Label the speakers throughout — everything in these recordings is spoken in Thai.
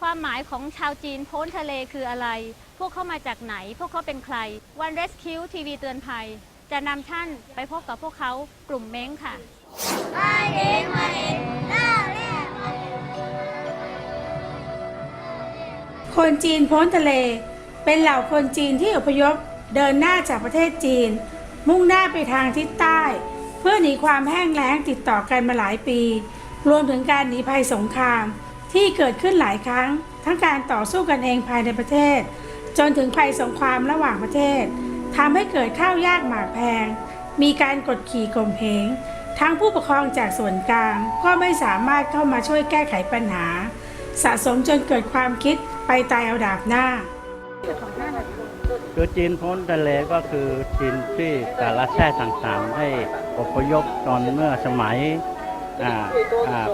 Speaker 1: ความหมายของชาวจีนพ้นทะเลคืออะไร พวกเขามาจากไหน พวกเขาเป็นใครวัน Rescue ทีวีเตือนภัย จะนำท่านไปพบกับพวกเขากลุ่มเม้งค่ะ
Speaker 2: คนจีนพ้นทะเล เป็นเหล่าคนจีนที่อพยพเดินหน้าจากประเทศจีน มุ่งหน้าไปทางทิศใต้ เพื่อหนีความแห้งแล้งติดต่อกันมาหลายปี รวมถึงการหนีภัยสงคราม ที่เกิดขึ้นหลายครั้ง ทั้งการต่อสู้กันเองภายในประเทศ จนถึงภัยสงครามระหว่างประเทศทำให้เกิดข้าวยากหมากแพง มีการกดขี่ข่มเหงทั้งผู้ปกครองจากส่วนกลางก็ไม่สามารถเข้ามาช่วยแก้ไขปัญหา สะสมจนเกิดความคิดไปตายเอาดาบหน้า
Speaker 3: คือจีนพ้นทะเลก็คือจีนที่แต่ละแท่ต่างๆได้อพยพตอนเมื่อสมัย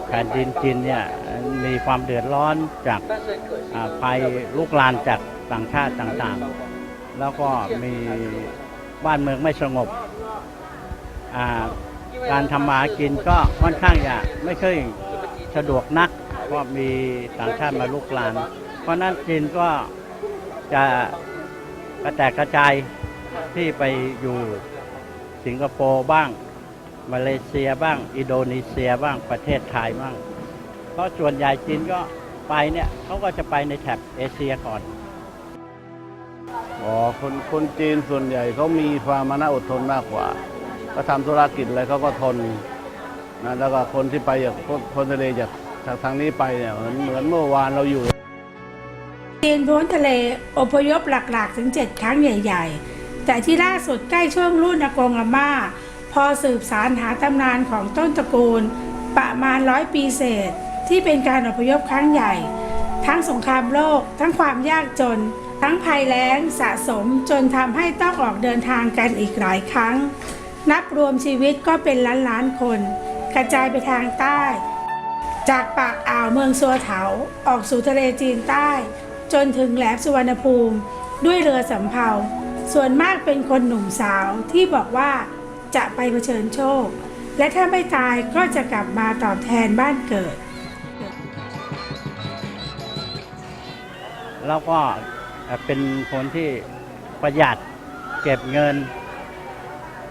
Speaker 3: แผ่นดินจีนเนี่ยมีความเดือดร้อนจากภัยลุกลานจากต่างชาติต่างๆ แล้วก็มีบ้านเมืองไม่สงบ การทำมาหากินก็ค่อนข้างจะไม่ค่อยสะดวกนักเพราะมีต่างชาติมาลุกลาน เพราะฉะนั้นจีนก็จะกระแตกกระจายที่ไปอยู่สิงคโปร์บ้าง มาเลเซียบ้าง อินโดนีเซียบ้างประเทศไทยบ้าง เพราะส่วนใหญ่จีนก็ไปเนี่ยเขาก็จะไปในแถบเอเชียก่อน
Speaker 4: อ๋อคนคนจีนส่วนใหญ่เขามีความมานะอดทนมากกว่า ก็ทำธุรกิจอะไรเขาก็ทนนะแล้วก็คนที่ไปจากพ้นพ้นทะเลจากจากทางนี้ไปเนี่ยเหมือนเหมือนเมื่อวานเราอยู่
Speaker 2: จีนพ้นทะเลอพยพหลักๆ ถึง 7 ครั้งใหญ่ ๆ แต่ที่ล่าสุดใกล้ช่วงรุ่นอากงอาม่า พอสืบสารหาตำนานของต้นตระกูล ประมาณร้อยปีเศษ ที่เป็นการอพยพครั้งใหญ่ ทั้งสงครามโลก ทั้งความยากจน ทั้งภัยแล้งสะสมจนทำให้ต้องออกเดินทางกันอีกหลายครั้ง นับรวมชีวิตก็เป็นล้านล้านคน กระจายไปทางใต้ จากปากอ่าวเมืองสัวเถาออกสู่ทะเลจีนใต้ จนถึงแหลมสุวรรณภูมิ ด้วยเรือสำเภาส่วนมากเป็นคนหนุ่มสาวที่บอกว่า จะไปเผชิญโชค และถ้าไม่ตายก็จะกลับมาตอบแทนบ้านเกิด
Speaker 3: แล้วก็เป็นคนที่ประหยัดเก็บเงิน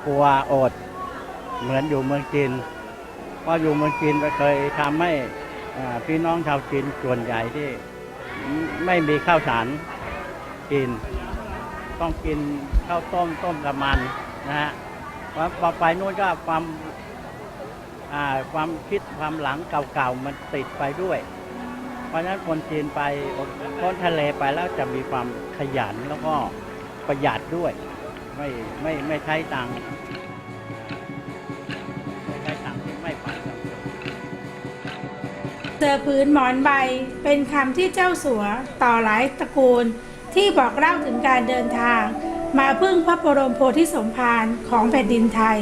Speaker 3: กลัวอด เหมือนอยู่เมืองจีนเพราะอยู่เมืองจีนเคยทำให้พี่น้องชาวจีนส่วนใหญ่ที่ไม่มีข้าวสารกิน ต้องกินข้าวต้มต้มกับมันนะฮะ พอพอไปนู่นก็ความความคิดความหลังเก่าๆมันติดไปด้วย เพราะฉะนั้นคนจีนไปพ้นทะเลไปแล้วจะมีความขยันแล้วก็ประหยัดด้วย ไม่ไม่ไม่ใช้ตังค์ไม่ใช้ตังค์ไม่ไปกับ
Speaker 2: เสือผืนหมอนใบเป็นคำที่เจ้าสัวต่อหลายตระกูลที่บอกเล่าถึงการเดินทาง มาพึ่งพระบรมโพธิสมภารของแผ่นดินไทย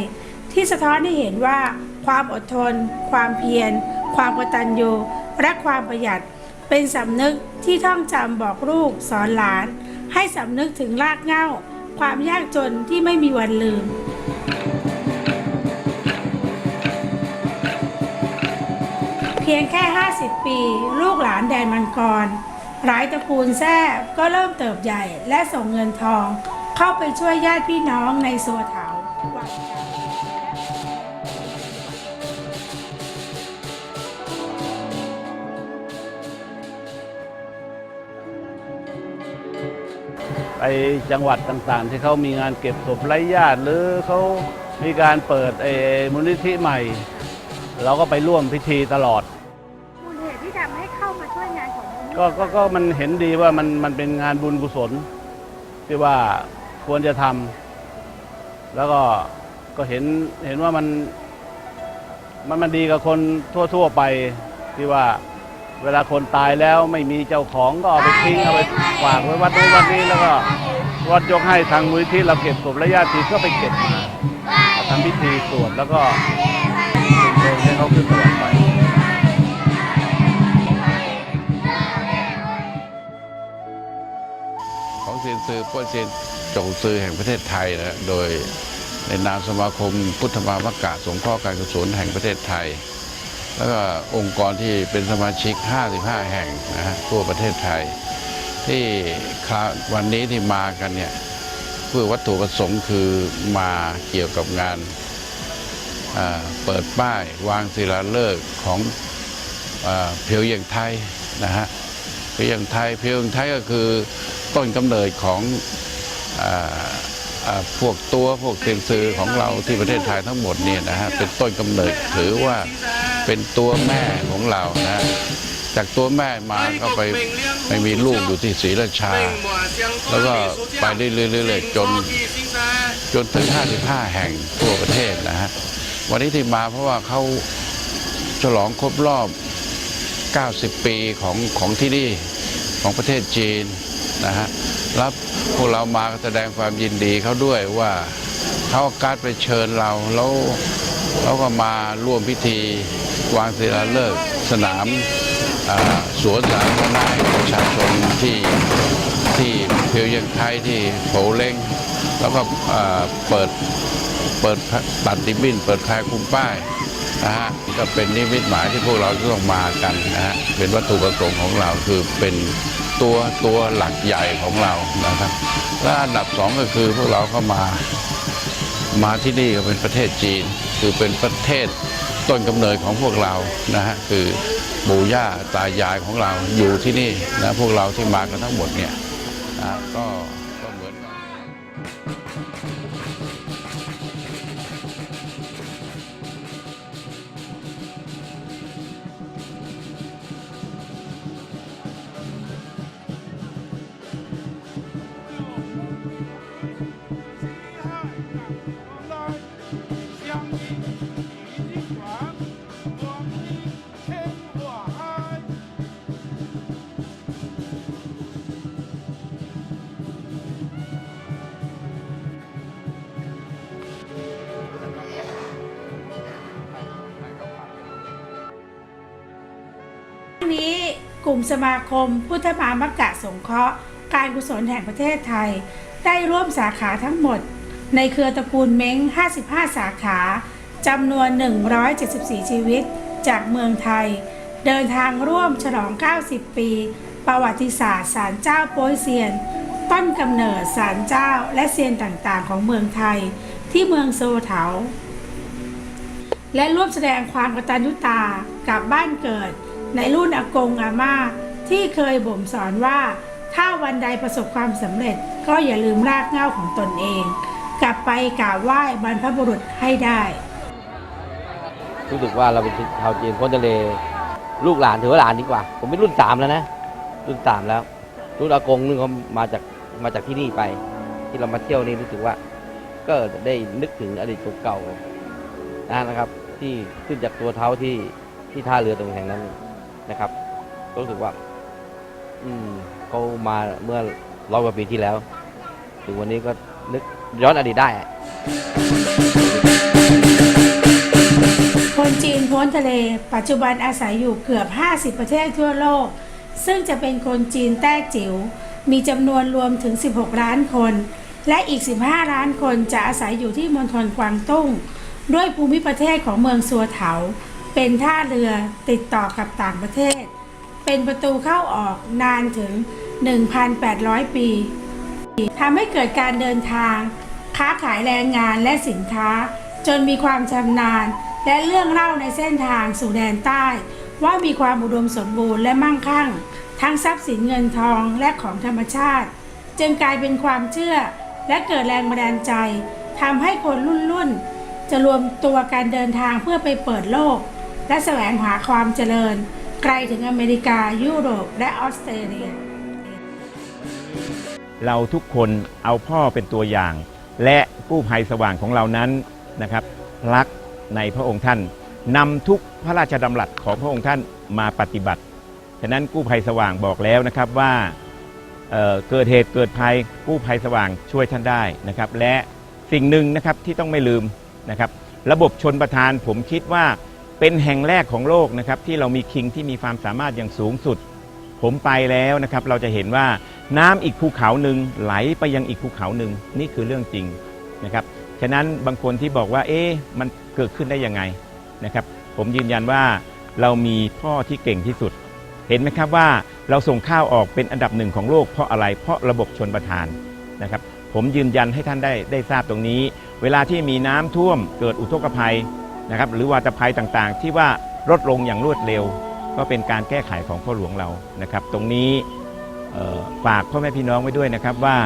Speaker 2: ที่สะท้อนให้เห็นว่าความอดทน ความเพียร ความกตัญญูและความประหยัด เป็นสำนึกที่ท่องจำบอกลูกสอนหลาน ให้สำนึกถึงรากเหง้า ความยากจนที่ไม่มีวันลืมเพียงแค่ 50 ปี ลูกหลานแดนมังกร หลายตระกูลแท้ก็เริ่มเติบใหญ่และส่งเงินทอง เข้าไปช่วยญาติพี่น้องในสัวเถาวังจันทร์
Speaker 4: ไปจังหวัดต่างๆ ที่เขามีงานเก็บศพไร้ญาติหรือเขามีการเปิดเออมูลนิธิใหม่ เราก็ไปร่วมพิธีตลอด
Speaker 1: มูลเหตุที่ทำให้เข้ามาช่วยงานของมูล
Speaker 4: ก็ก็ก็มันเห็นดีว่ามันมันเป็นงานบุญกุศลที่ว่า ควรจะทำแล้วก็ก็เห็นเห็นว่ามันมันมันดีกับคนทั่ว ๆ ไปที่ว่าเวลาคนตายแล้วไม่มีเจ้าของก็เอาไปทิ้งเอาไปฝากไว้วัดนู้นวัดนี้แล้วก็วัดยกให้ทางมูลที่เราเก็บศพและญาติก็ไปเก็บมาทำพิธีสวดแล้วก็เพลงให้เขาขึ้นสวรรค์ไป
Speaker 5: เซียนซือป้วนเซียนจงซือแห่งประเทศไทยนะโดยในนามสมาคมพุทธมามกะสงเคราะห์การกุศลแห่งประเทศไทย แล้วก็องค์กรที่เป็นสมาชิก 55 แห่งนะฮะทั่วประเทศไทย ที่วันนี้ที่มากันเนี่ยเพื่อวัตถุประสงค์คือมาเกี่ยวกับงานเปิดป้ายวางศิลาฤกษ์ของอเพียวเยียงไทยนะฮะเพียวเยียงไทยเพียวเยียงไทยก็คือ ต้นกำเนิดของออพวกตัวพวกเซียนซือของเราที่ประเทศไทยทั้งหมดเนี่ยนะฮะเป็นต้นกำเนิดถือว่าเป็นตัวแม่ของเรานะจากตัวแม่มาก็ไปไปมีลูกอยู่ที่ศรีราชา แล้วก็ไปเรื่อยๆๆจนจนถึง 55 แห่งทั่วประเทศนะฮะวันนี้ที่มาเพราะว่าเขาฉลองครบรอบ 90 ปีของของที่นี่ของประเทศจีน นะฮะแล้วพวกเรามาแสดงความยินดีเขาด้วยว่าเขาการดไปเชิญเราแล้วเขาก็มาร่วมพิธีวางศิลาฤกษ์สนามสวนสาธารณะประชาชนที่ที่เพียวเยียงไทยที่โผเล้งแล้วก็เปิดเปิดตัดดิบินเปิดแพรคุมป้ายนะฮะก็เป็นนิมิตหมายที่พวกเราต้องมากันนะฮะเป็นวัตถุประสงค์ของเราคือเป็น ตัวตัวหลักใหญ่ของเรานะครับ และอันดับสองก็คือพวกเราเข้ามามาที่นี่ก็เป็นประเทศจีน คือเป็นประเทศต้นกำเนิดของพวกเรานะฮะคือปู่ย่าตายายของเราอยู่ที่นี่นะพวกเราที่มากันทั้งหมดเนี่ยนะก็
Speaker 2: ลุ่มสมาคม พุทธมามกะสงเคราะห์ การกุศลแห่งประเทศไทย ได้ร่วมสาขาทั้งหมด ในเครือตระกูลเม้ง 55 สาขาจำนวน 174 ชีวิต จากเมืองไทย เดินทางร่วมฉลอง 90 ปี ประวัติศาสตร์ศาลเจ้าโป้ยเซียน ต้นกำเนิดศาลเจ้าและเซียนต่างๆ ของเมืองไทย ที่เมืองโซเถาและร่วมแสดงความกตัญญูตากับบ้านเกิด ในรุ่นอากงอาม่าที่เคยบ่มสอนว่า ถ้าวันใดประสบความสำเร็จก็อย่าลืมรากเหง้าของตนเอง กลับไปกราบไหว้บรรพบุรุษให้ได้
Speaker 6: รู้สึกว่าเราเป็นชาวจีนพ้นทะเล ลูกหลานถือว่าหลานดีกว่า ผมเป็นรุ่นสามแล้วนะ รุ่นสามแล้ว รุ่นอากงนึงเขามาจากมาจากที่นี่ไป ที่เรามาเที่ยวนี่รู้สึกว่า ก็ได้นึกถึงอดีตเก่าๆนะครับ ที่ขึ้นจากตัวเท้าที่ที่ท่าเรือตรงแห่งนั้น นะครับก็รู้สึกว่า อืมเขามาเมื่อร้อยกว่าปีที่แล้ว ถึงวันนี้ก็นึกย้อนอดีตได้
Speaker 2: คนจีนพ้นทะเล ปัจจุบันอาศัยอยู่เกือบ 50 ประเทศทั่วโลก ซึ่งจะเป็นคนจีนแต้จิ๋วมีจำนวนรวมถึง 16 ล้านคน และอีก 15 ล้านคนจะอาศัยอยู่ที่มณฑลกวางตุ้ง ด้วยภูมิประเทศของเมืองสัวเถา เป็นท่าเรือติดต่อกับต่างประเทศ เป็นประตูเข้าออกนานถึง 1,800 ปีทำให้เกิดการเดินทาง ค้าขายแรงงานและสินค้า จนมีความชำนาญ และเรื่องเล่าในเส้นทางสู่แดนใต้ ว่ามีความอุดมสมบูรณ์และมั่งคั่ง ทั้งทรัพย์สินเงินทองและของธรรมชาติ จึงกลายเป็นความเชื่อ และเกิดแรงบันดาลใจทำให้คนรุ่นรุ่นๆจะรวมตัวการเดินทางเพื่อไปเปิดโลก และแสวงหาความเจริญ ไกลถึงอเมริกายุโรปและออสเตรเลีย
Speaker 7: เราทุกคนเอาพ่อเป็นตัวอย่าง และกู้ภัยสว่างของเรานั้นนะครับรักในพระองค์ท่านนำทุกพระราชดำรัสของพระองค์ท่านมาปฏิบัติ ฉะนั้นกู้ภัยสว่างบอกแล้วนะครับว่าเเกิดเหตุเกิดภัยกู้ภัยสว่างช่วยท่านได้นะครับ และสิ่งหนึ่งนะครับที่ต้องไม่ลืมนะครับ ระบบชนประทานผมคิดว่า เป็นแห่งแรกของโลกนะครับที่เรามีคิงที่มีความสามารถอย่างสูงสุด ผมไปแล้วนะครับเราจะเห็นว่าน้ำอีกภูเขาหนึ่งไหลไปยังอีกภูเขาหนึ่งนี่คือเรื่องจริงนะครับฉะนั้นบางคนที่บอกว่าเอ๊ะมันเกิดขึ้นได้ยังไงนะครับผมยืนยันว่าเรามีพ่อที่เก่งที่สุด เห็นไหมครับว่าเราส่งข้าวออกเป็นอันดับหนึ่งของโลกเพราะอะไรเพราะระบบชนประทานนะครับผมยืนยันให้ท่านได้ได้ทราบตรงนี้ เวลาที่มีน้ำท่วมเกิดอุทกภัย นะครับหรือวาตภัยต่างๆ ที่ว่าลดลงอย่างรวดเร็ว ก็เป็นการแก้ไขของพ่อหลวงเรานะครับ ตรงนี้ฝากพ่อแม่พี่น้องไว้ด้วยนะครับว่า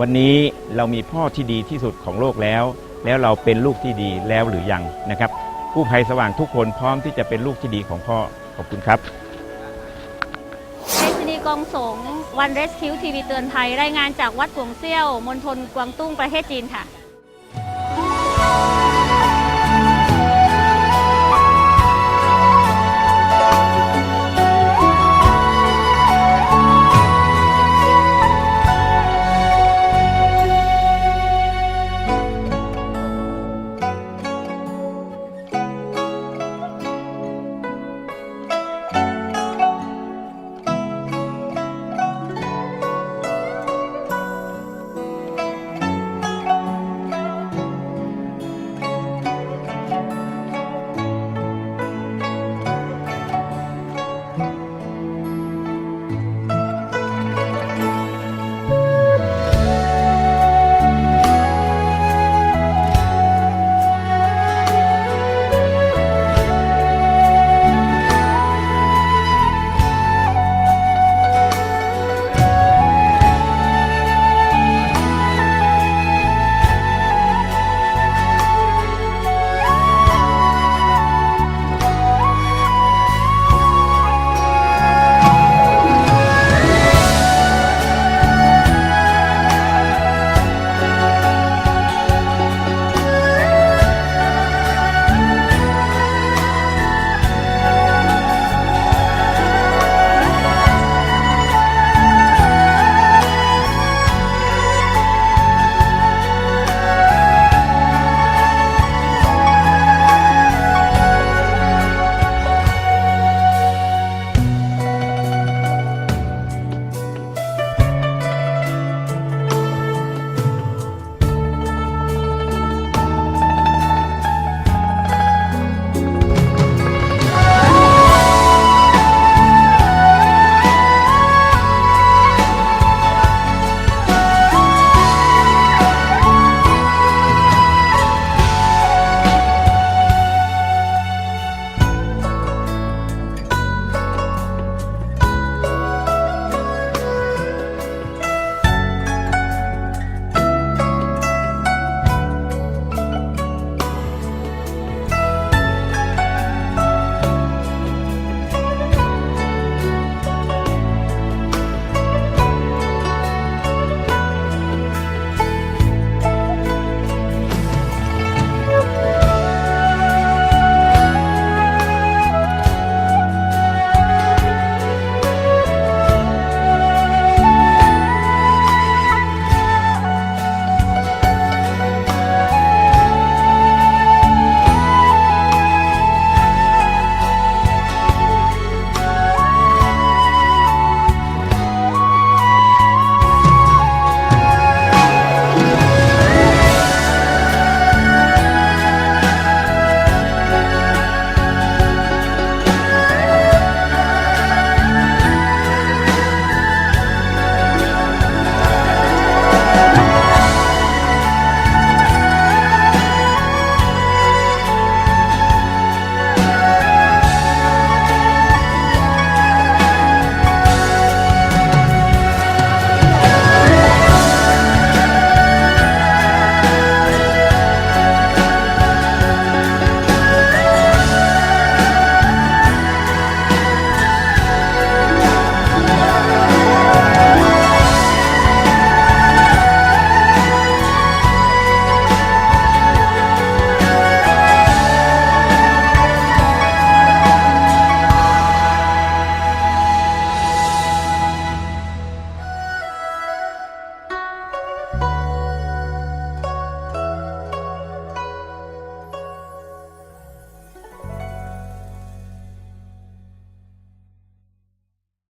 Speaker 7: วันนี้เรามีพ่อที่ดีที่สุดของโลกแล้ว แล้วเราเป็นลูกที่ดีแล้วหรือยังนะครับกู้ภัยสว่างทุกคนพร้อมที่จะเป็นลูกที่ดีของพ่อขอบคุณครับ
Speaker 1: เรซินีกองสงวันเรสคิวทีวีเตือนภัยรายงานจากวัดกวงเซี่ยวมณฑลกวางตุ้งประเทศจีนค่ะ